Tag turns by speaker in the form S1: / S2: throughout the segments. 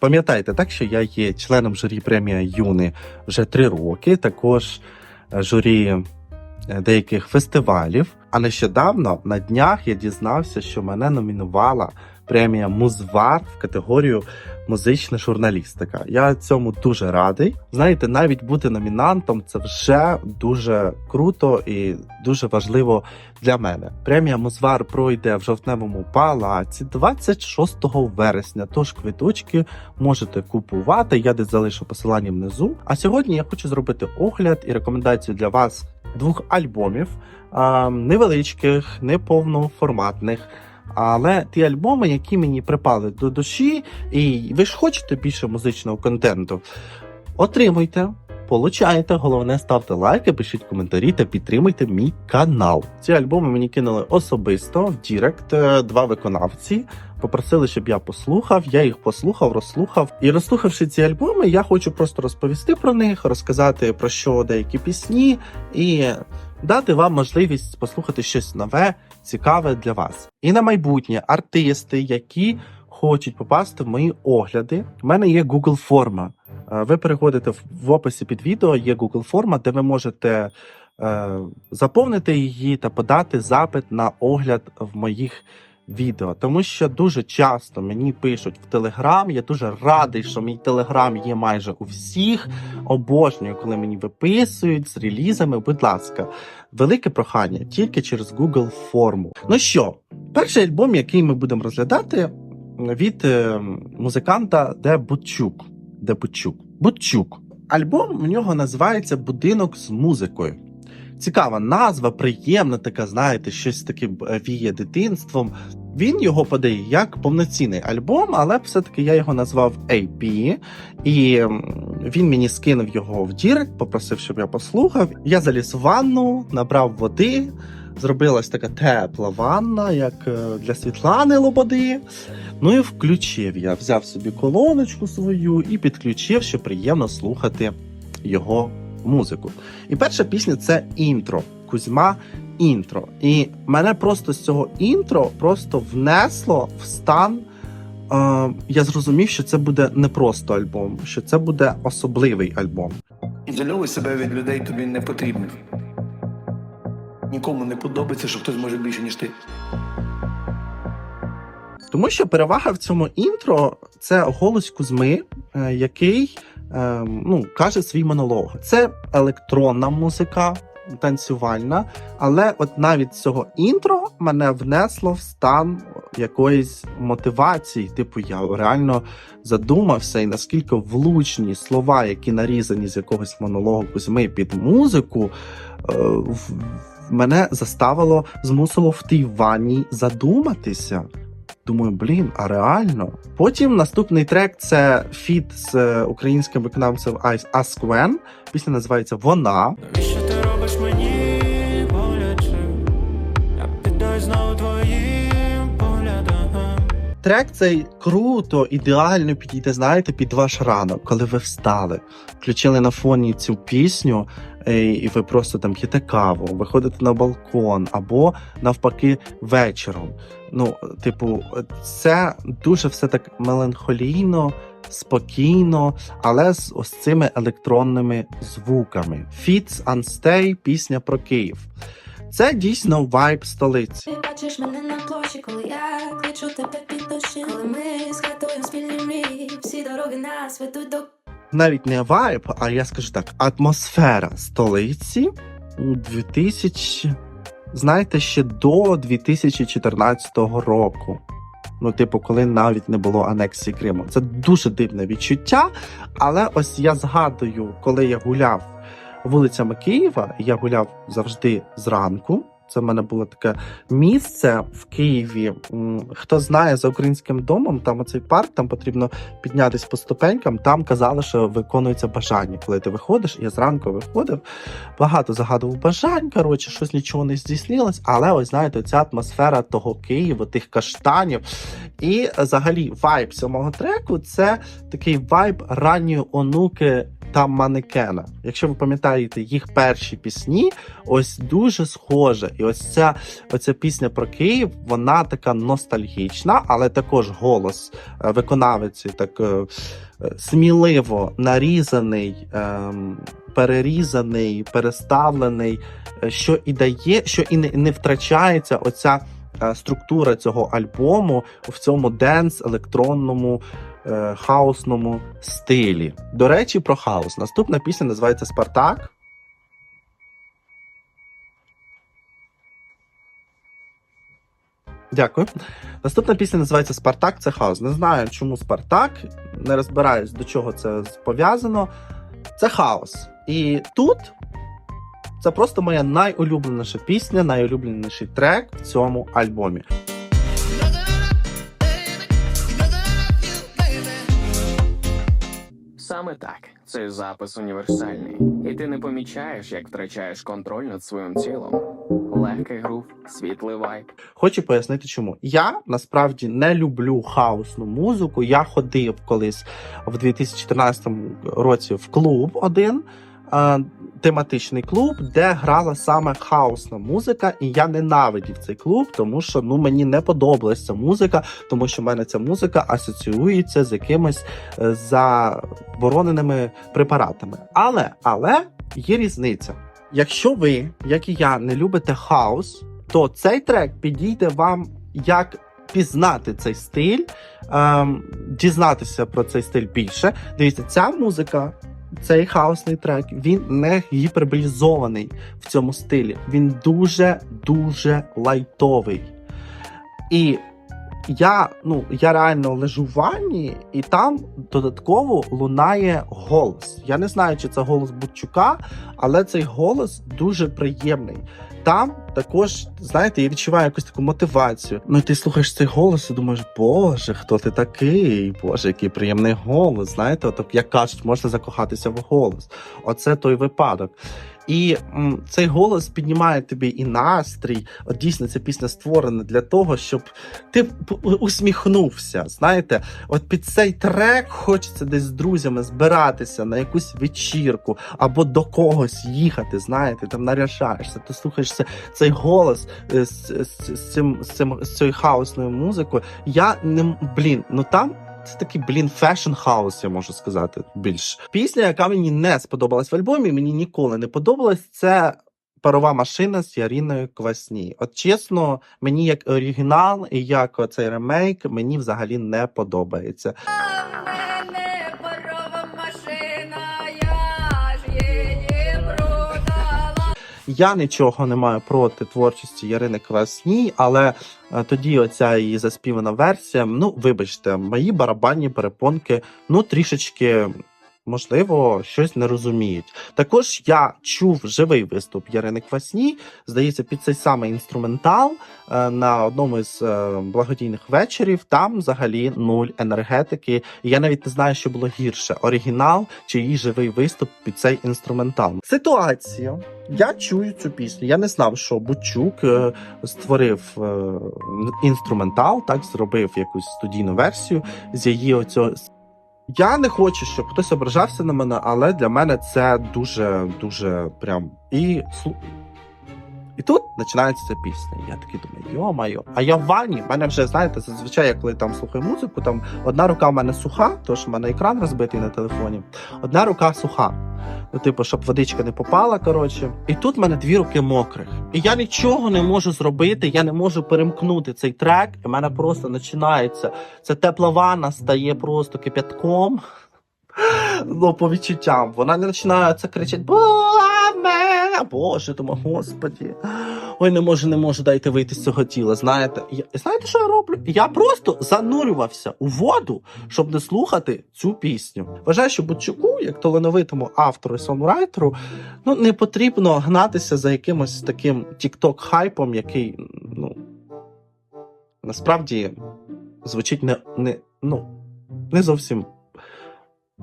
S1: Пам'ятайте, так що я є членом журі премія Юни вже три роки, також е, журі е, деяких фестивалів. А нещодавно на днях я дізнався, що мене номінувала премія Музвар в категорію музична журналістика. Я цьому дуже радий. Знаєте, навіть бути номінантом це вже дуже круто і дуже важливо для мене. Премія Музвар пройде в жовтневому палаці 26 вересня. Тож квиточки можете купувати. Я десь залишу посилання внизу. А сьогодні я хочу зробити огляд і рекомендацію для вас двох альбомів, невеличких, неповноформатних. Але ті альбоми, які мені припали до душі, і ви ж хочете більше музичного контенту, отримуйте, получайте. Головне, ставте лайки, пишіть коментарі та підтримуйте мій канал. Ці альбоми мені кинули особисто в Дірект е, два виконавці. Попросили, щоб я послухав. Я їх послухав, розслухав. І розслухавши ці альбоми, я хочу просто розповісти про них, розказати про що деякі пісні і дати вам можливість послухати щось нове, цікаве для вас. І на майбутнє артисти, які хочуть попасти в мої огляди. У мене є Google форма. Е, Ви переходите в- описі під відео, є Google форма, де ви можете е, заповнити її та подати запит на огляд в моїх відео. Тому що дуже часто мені пишуть в Телеграм. Я дуже радий, що мій Телеграм є майже у всіх. Обожнюю, коли мені виписують з релізами. Будь ласка, велике прохання тільки через Google форму. Ну що, перший альбом, який ми будемо розглядати від е, музиканта Де Бутчук. Де Бутчук. Альбом у нього називається Будинок з музикою. Цікава назва, приємна така, знаєте, щось таке е, віє дитинством. Він його подає як повноцінний альбом, але все-таки я його назвав AP. І він мені скинув його в Дірект, попросив, щоб я послухав. Я заліз в ванну, набрав води. Зробилась така тепла ванна, як е, для Світлани Лободи. Ну і включив я. Взяв собі колоночку свою і підключив, що приємно слухати його музику. І перша пісня це інтро. Кузьма інтро. І мене просто з цього інтро просто внесло в стан. Е, я зрозумів, що це буде не просто альбом, що це буде особливий альбом.
S2: Ізольовуй себе від людей тобі не потрібно. Нікому не подобається, що хтось може більше, ніж ти.
S1: Тому що перевага в цьому інтро це голос Кузьми, е, який е, ну, каже свій монолог. Це електронна музика, танцювальна, але от навіть цього інтро мене внесло в стан якоїсь мотивації. Типу, я реально задумався, і наскільки влучні слова, які нарізані з якогось монологу Кузьми під музику, е, мене заставило, змусило в тій ванні задуматися. Думаю, блін, а реально. Потім наступний трек це фіт з українським виконавцем Ice Асквен. Пісня називається Вона.
S3: Навіщо мені боляче? Я піддаюсь знову твоїм поглядам.
S1: Трек цей круто, ідеально підійде, знаєте, під ваш ранок, коли ви встали, включили на фоні цю пісню, і ви просто там п'єте каву, виходите на балкон, або навпаки вечором. Ну, типу, це дуже все так меланхолійно, спокійно, але з ось цими електронними звуками. Fits Unstay, пісня про Київ. Це дійсно вайб столиці.
S4: Ти бачиш мене на площі, коли я кличу тебе під душі, коли ми згадуємо спільні мрії, всі дороги нас ведуть до
S1: навіть не вайб, а я скажу так, атмосфера столиці у 2000, знаєте, ще до 2014 року. Ну, типу, коли навіть не було анексії Криму. Це дуже дивне відчуття. Але ось я згадую, коли я гуляв вулицями Києва, я гуляв завжди зранку. Це в мене було таке місце в Києві. Хто знає за українським домом, там оцей парк, там потрібно піднятись по ступенькам. Там казали, що виконується бажання. Коли ти виходиш, я зранку виходив, багато загадував бажань. Коротше, щось нічого не здійснилось. Але ось знаєте, ця атмосфера того Києва, тих каштанів. І взагалі вайб самого треку це такий вайб ранньої онуки та манекена. Якщо ви пам'ятаєте їх перші пісні, ось дуже схоже. І ось ця оця пісня про Київ, вона така ностальгічна, але також голос е, виконавиці так е, сміливо нарізаний, ем, перерізаний, переставлений, е, що і дає, що і не, втрачається оця структура цього альбому в цьому денс електронному е, хаосному стилі. До речі, про хаос. Наступна пісня називається Спартак. Дякую. Наступна пісня називається Спартак. Це хаос. Не знаю, чому Спартак. Не розбираюсь, до чого це пов'язано. Це хаос. І тут це просто моя найулюбленіша пісня, найулюбленіший трек в цьому альбомі.
S5: Саме так, цей запис універсальний, і ти не помічаєш, як втрачаєш контроль над своїм тілом. Легкий грув, світлий вайб.
S1: Хочу пояснити, чому я насправді не люблю хаосну музику. Я ходив колись в 2014 році в клуб один. Тематичний клуб, де грала саме хаосна музика, і я ненавидів цей клуб, тому що ну мені не подобалася ця музика, тому що в мене ця музика асоціюється з якимись е, забороненими препаратами. Але але є різниця. Якщо ви, як і я, не любите хаос, то цей трек підійде вам як пізнати цей стиль, ем, дізнатися про цей стиль більше. Дивіться, ця музика, цей хаосний трек, він не гіперболізований в цьому стилі. Він дуже дуже лайтовий. І я, ну, я реально лежу в ванні, і там додатково лунає голос. Я не знаю, чи це голос Бутчука, але цей голос дуже приємний. Там також, знаєте, я відчуваю якусь таку мотивацію. Ну, і ти слухаєш цей голос і думаєш, Боже, хто ти такий? Боже, який приємний голос. Знаєте, от, як кажуть, можна закохатися в голос. Оце той випадок. І м, цей голос піднімає тобі і настрій. От дійсно ця пісня створена для того, щоб ти усміхнувся. Знаєте, от під цей трек хочеться десь з друзями збиратися на якусь вечірку або до когось їхати. Знаєте, там наряжаєшся, ти слухаєш цей голос е, з, з, з, цим, з, цим, з цією хаосною музикою. Я не блін, ну там. Це такий, блін, фешн хаус, я можу сказати більш. Пісня, яка мені не сподобалась в альбомі, мені ніколи не подобалась. Це парова машина з Яріною Квасні. От чесно, мені як оригінал і як цей ремейк мені взагалі не подобається.
S6: Я
S1: нічого не маю проти творчості Ярини Квасні, але е, тоді оця її заспівана версія. Ну, вибачте, мої барабанні перепонки, ну трішечки. Можливо, щось не розуміють. Також я чув живий виступ Ярини Квасні. Здається, під цей самий інструментал е, на одному із е, благодійних вечорів. Там взагалі нуль енергетики. Я навіть не знаю, що було гірше: оригінал чи її живий виступ під цей інструментал. Ситуація. Я чую цю пісню. Я не знав, що Бучук е, створив інструментал, так зробив якусь студійну версію з її оцього. Я не хочу, щоб хтось ображався на мене, але для мене це дуже, дуже прям і і тут починається ця пісня. Я такий думаю, йо-майо. А я в ванні. В мене вже знаєте, зазвичай, я коли там слухаю музику, там одна рука в мене суха, тому що в мене екран розбитий на телефоні. Одна рука суха. Ну, типу, щоб водичка не попала. Коротше, і тут в мене дві руки мокрих. І я нічого не можу зробити. Я не можу перемкнути цей трек. І в мене просто починається. Ця тепла ванна стає просто кипятком. Ну, по відчуттям. Вона не починає це кричати. Боже, Боже, думаю, господі. Ой, не можу, не можу, дайте вийти з цього тіла. Знаєте, я, знаєте, що я роблю? Я просто занурювався у воду, щоб не слухати цю пісню. Вважаю, що Бутчуку, як талановитому автору і сонрайтеру, ну не потрібно гнатися за якимось таким тікток хайпом, який ну насправді звучить не, не, ну, не зовсім.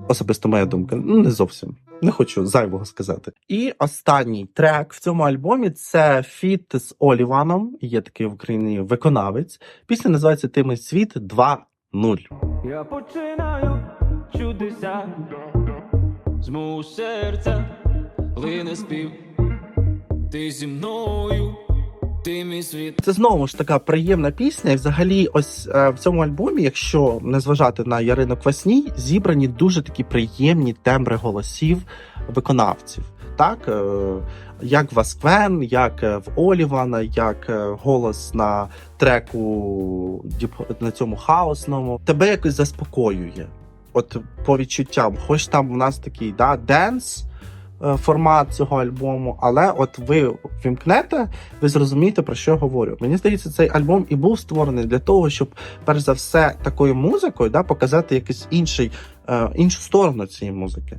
S1: Особисто моя думка, ну не зовсім. Не хочу зайвого сказати. І останній трек в цьому альбомі це фіт з Оліваном. Є такий в Україні виконавець. Пісня називається Тими світ 2.0.
S3: Я починаю чудеса з мого серця лине спів. Ти зі мною.
S1: Це знову ж така приємна пісня. І взагалі, ось е, в цьому альбомі, якщо не зважати на Ярину Квасній, зібрані дуже такі приємні тембри голосів виконавців. Так, е, як в Асквен, як е, в Олівана, як е, голос на треку на цьому хаосному, тебе якось заспокоює. От по відчуттям, хоч там у нас такий да, денс формат цього альбому, але от ви вімкнете, ви зрозумієте, про що я говорю. Мені здається, цей альбом і був створений для того, щоб перш за все такою музикою да, показати якийсь інший, е, іншу сторону цієї музики.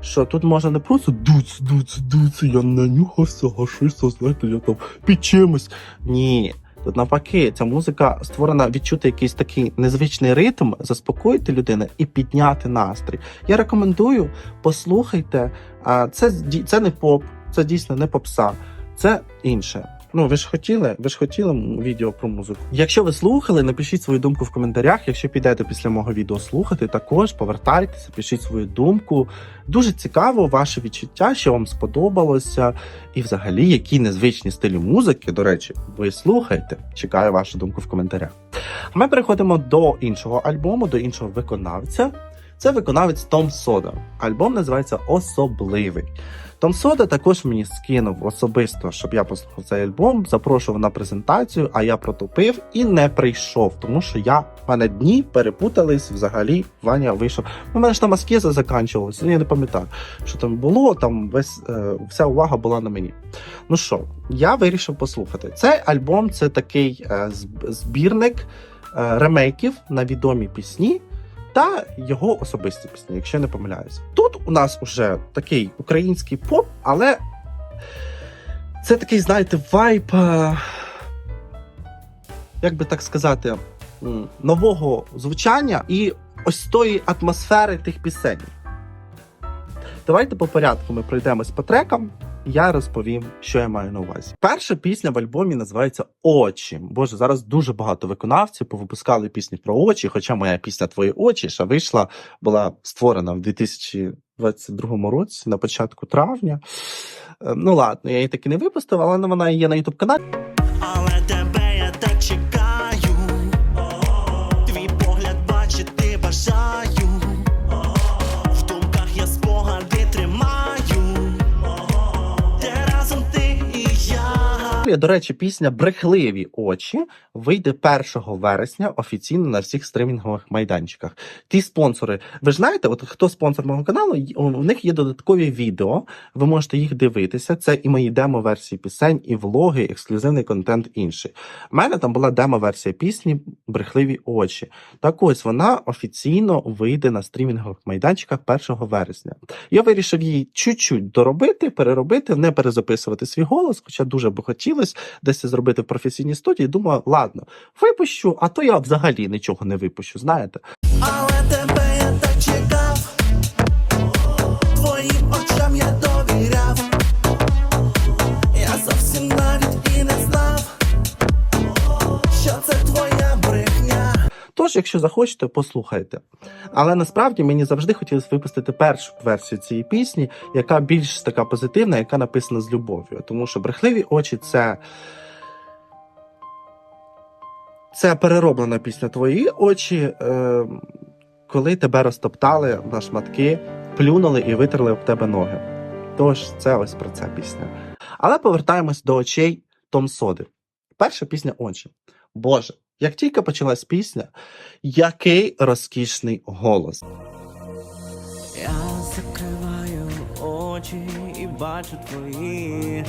S1: Що тут можна не просто дуц, дуц, дуц, я нанюхався, гашиса, знаєте, я там під чимось. Ні. Навпаки, ця музика створена відчути якийсь такий незвичний ритм, заспокоїти людину і підняти настрій. Я рекомендую, послухайте. Це це не поп, це дійсно не попса, це інше. Ну, ви ж хотіли, ви ж хотіли відео про музику. Якщо ви слухали, напишіть свою думку в коментарях. Якщо підете після мого відео слухати, також повертайтеся, пишіть свою думку. Дуже цікаво ваше відчуття, що вам сподобалося, і взагалі які незвичні стилі музики. До речі, ви слухаєте. Чекаю вашу думку в коментарях. А ми переходимо до іншого альбому, до іншого виконавця. Це виконавець Том Сода. Альбом називається Особливий. Том Сода також мені скинув особисто, щоб я послухав цей альбом, запрошував на презентацію, а я протупив і не прийшов, тому що я мене дні перепутались взагалі. Ваня вийшов. У мене ж там аскеза закінчувалася, я не пам'ятаю, що там було. Там весь е, вся увага була на мені. Ну що, я вирішив послухати. Цей альбом це такий е, збірник е, ремейків на відомі пісні та його особисті пісні, якщо я не помиляюся. Тут у нас уже такий український поп, але це такий, знаєте, вайб, е, як би так сказати, нового звучання і ось тої атмосфери тих пісень. Давайте по порядку ми пройдемось по трекам. Я розповім, що я маю на увазі. Перша пісня в альбомі називається Очі. Боже, зараз дуже багато виконавців повипускали пісні про очі. Хоча моя пісня Твої очі ще вийшла, була створена в 2022 році, на початку травня. Е, Ну ладно, я її таки не випустив, але вона є на ютуб каналі. До речі, пісня Брехливі очі вийде 1 вересня офіційно на всіх стримінгових майданчиках. Ті спонсори, ви ж знаєте, от хто спонсор мого каналу, у них є додаткові відео. Ви можете їх дивитися. Це і мої демо-версії пісень, і влоги, і ексклюзивний контент інший. У мене там була демо-версія пісні Брехливі очі. Так ось вона офіційно вийде на стрімінгових майданчиках 1 вересня. Я вирішив її чуть-чуть доробити, переробити, не перезаписувати свій голос, хоча дуже би хотілося десь це зробити в професійній студії. Думаю, ладно, випущу, а то я взагалі нічого не випущу, знаєте.
S7: Але тебе я так чекав.
S1: Якщо захочете, послухайте. Але насправді мені завжди хотілося випустити першу версію цієї пісні, яка більш така позитивна, яка написана з любов'ю. Тому що брехливі очі це. Це перероблена пісня Твої очі, е, коли тебе розтоптали на шматки, плюнули і витерли об тебе ноги. Тож це ось про це пісня. Але повертаємось до очей Том Соди. Перша пісня очі. Боже, як тільки почалась пісня, який розкішний голос.
S7: Я закриваю очі і бачу твої.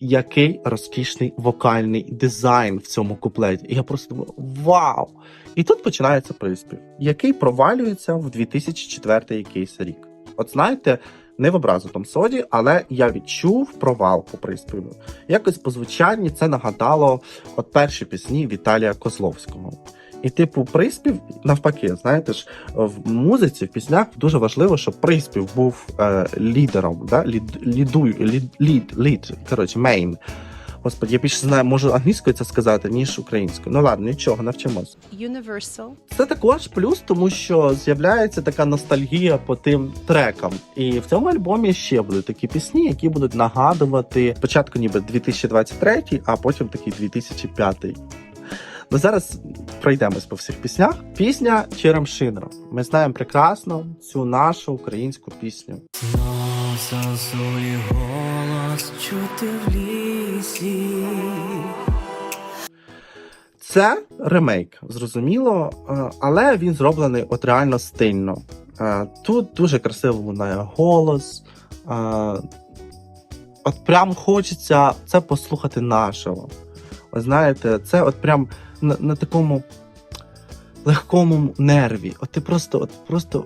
S1: Який розкішний вокальний дизайн в цьому куплеті. І я просто думаю, вау! І тут починається приспів, який провалюється в 2004 якийсь рік. От знаєте, не в образу Том Соді, але я відчув провал по. Якось по звучанні це нагадало от перші пісні Віталія Козловського. І, типу, приспів навпаки, знаєте ж, в музиці, в піснях дуже важливо, щоб приспів був е, лідером, да? лід, лідую, лід, лід, лід, коротше, мейн. Господи, я більше знаю, можу англійською це сказати, ніж українською. Ну ладно, нічого, навчимося.
S8: Universal.
S1: Це також плюс, тому що з'являється така ностальгія по тим трекам. І в цьому альбомі ще будуть такі пісні, які будуть нагадувати спочатку ніби 2023, а потім такий 2005. Ну зараз пройдемось по всіх піснях. Пісня Черемшина. Ми знаємо прекрасно цю нашу українську пісню.
S7: голос чути в лісі.
S1: Це ремейк, зрозуміло, е, але він зроблений от реально стильно. Е, Тут дуже красиво лунає голос. е, От прям хочеться це послухати нашого. Ви знаєте, це от прям на, на такому легкому нерві. От ти просто, от просто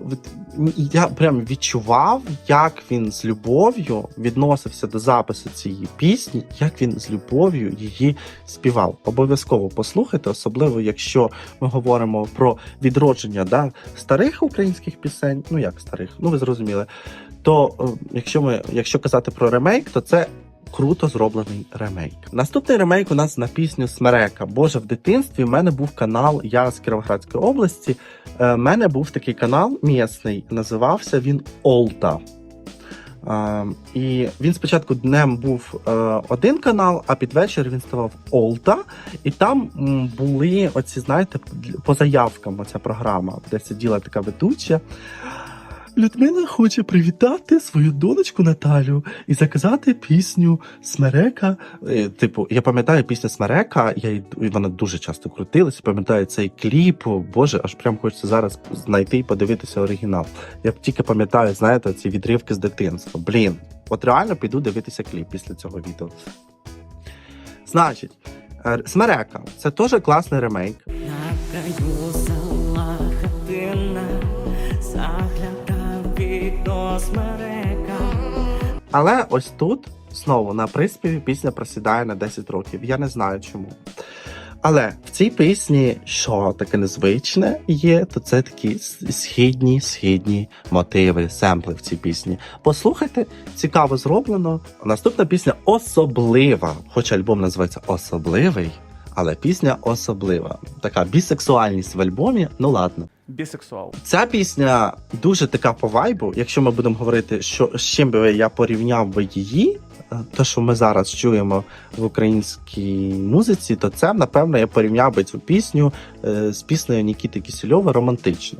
S1: я прям відчував, як він з любов'ю відносився до запису цієї пісні, як він з любов'ю її співав. Обов'язково послухайте, особливо якщо ми говоримо про відродження да, старих українських пісень, ну як старих, ну ви зрозуміли. То е, якщо ми, якщо казати про ремейк, то це круто зроблений ремейк. Наступний ремейк у нас на пісню Смерека. Боже, в дитинстві в мене був канал, я з Кіровоградської області. е, В мене був такий канал місний, називався він Олта. Е, і він спочатку днем був е, один канал, а під вечір він ставав Олта. І там були оці, знаєте, по заявкам оця програма, де сиділа така ведуча. Людмила хоче привітати свою донечку Наталю і заказати пісню Смерека. Е, Типу, я пам'ятаю пісню Смерека, я її- вона дуже часто крутилася. Пам'ятаю цей кліп. О, Боже, аж прям хочеться зараз знайти і подивитися оригінал. Я тільки пам'ятаю, знаєте, ці відривки з дитинства. Блін, от реально піду дивитися кліп після цього відео. Значить, е, Смерека це теж класний ремейк. Але ось тут знову на приспіві пісня просідає на 10 років. Я не знаю чому. Але в цій пісні, що таке незвичне є, то це такі східні, східні мотиви, семпли в цій пісні. Послухайте, цікаво зроблено. Наступна пісня особлива, хоч альбом називається Особливий, але пісня особлива. Така бісексуальність в альбомі, ну ладно.
S9: Бісексуал.
S1: Ця пісня дуже така по вайбу. Якщо ми будемо говорити, що з чим би я порівняв би її, те, що ми зараз чуємо в українській музиці, то це напевно я порівняв би цю пісню е, з піснею Нікіти Кісельова романтично.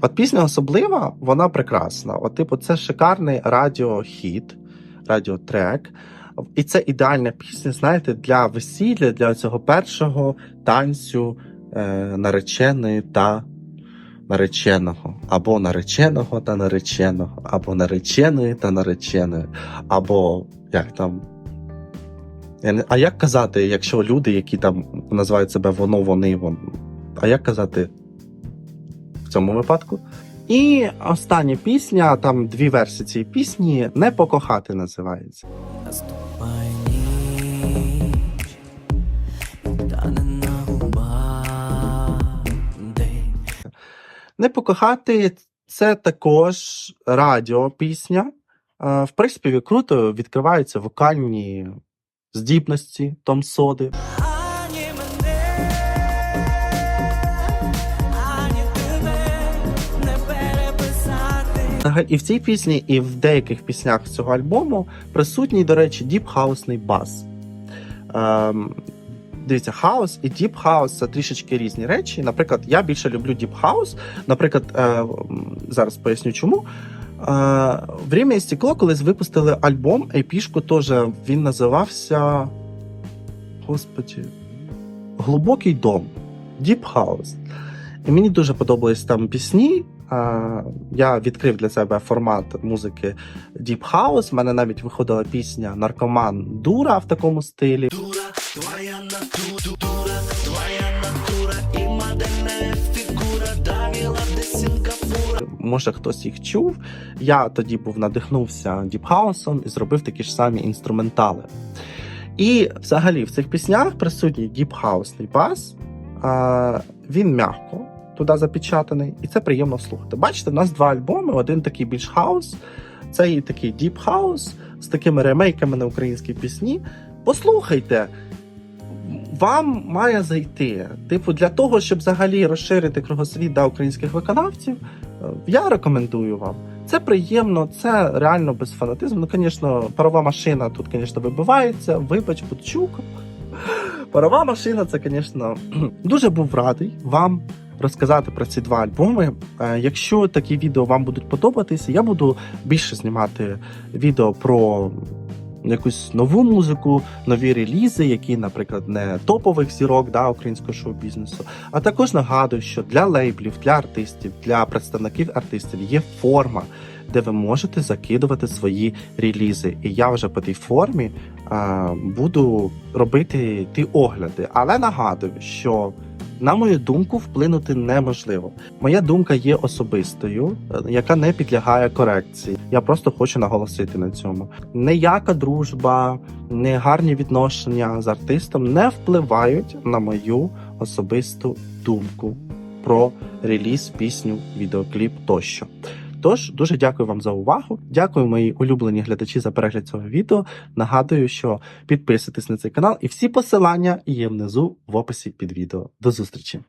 S1: От пісня особлива, вона прекрасна. От, типу, це шикарний радіохіт, радіотрек. І це ідеальна пісня, знаєте, для весілля, для цього першого танцю е, нареченої та нареченого, або нареченого та нареченого, або нареченої та нареченої, або як там. А як казати, якщо люди, які там називають себе воно, вони, вон. А як казати в цьому випадку? І остання пісня, там дві версії цієї пісні, не покохати називається.
S7: Наступай ніч, та не на губах.
S1: Не покохати це також радіопісня. Е, В приспіві круто відкриваються вокальні здібності Том Соди. І в цій пісні, і в деяких піснях цього альбому присутній, до речі, діп-хаусний бас. Ем, дивіться, хаус і діп хаус це трішечки різні речі. Наприклад, я більше люблю діп хаус. Наприклад, е, зараз поясню чому. Е, Время і стекло, колись випустили альбом, епішку теж він називався. Господі. Глибокий дом. Deep House. І мені дуже подобались там пісні. Я відкрив для себе формат музики Deep House. У мене навіть виходила пісня Наркоман Дура в такому стилі.
S7: Дура, твоя натура, дура, твоя натура, і модельна фігура, Даніла де Сінгапура.
S1: Може хтось їх чув. Я тоді був надихнувся House і зробив такі ж самі інструментали. І взагалі в цих піснях присутній House бас. Він м'яко, туди запечатаний, і це приємно слухати. Бачите, у нас два альбоми: один такий більш хаус, цей такий діп хаус з такими ремейками на українські пісні. Послухайте. Вам має зайти. Типу, для того, щоб взагалі розширити кругосвіт да, українських виконавців, е, я рекомендую вам. Це приємно, це реально без фанатизму. Ну, звісно, парова машина тут, звісно, вибивається. Вибач, Бутчук. Парова машина, це, звісно, дуже був радий вам розказати про ці два альбоми. Е, Якщо такі відео вам будуть подобатися, я буду більше знімати відео про якусь нову музику, нові релізи, які, наприклад, не топових зірок да, українського шоу-бізнесу. А також нагадую, що для лейблів, для артистів, для представників артистів є форма, де ви можете закидувати свої релізи. І я вже по тій формі а, буду робити ті огляди. Але нагадую, що. На мою думку, вплинути неможливо. Моя думка є особистою, е, яка не підлягає корекції. Я просто хочу наголосити на цьому. Ніяка дружба, не гарні відношення з артистом не впливають на мою особисту думку про реліз, пісню, відеокліп тощо. Тож дуже дякую вам за увагу. Дякую, мої улюблені глядачі, за перегляд цього відео. Нагадую, що підписуйтесь на цей канал, і всі посилання є внизу в описі під відео. До зустрічі!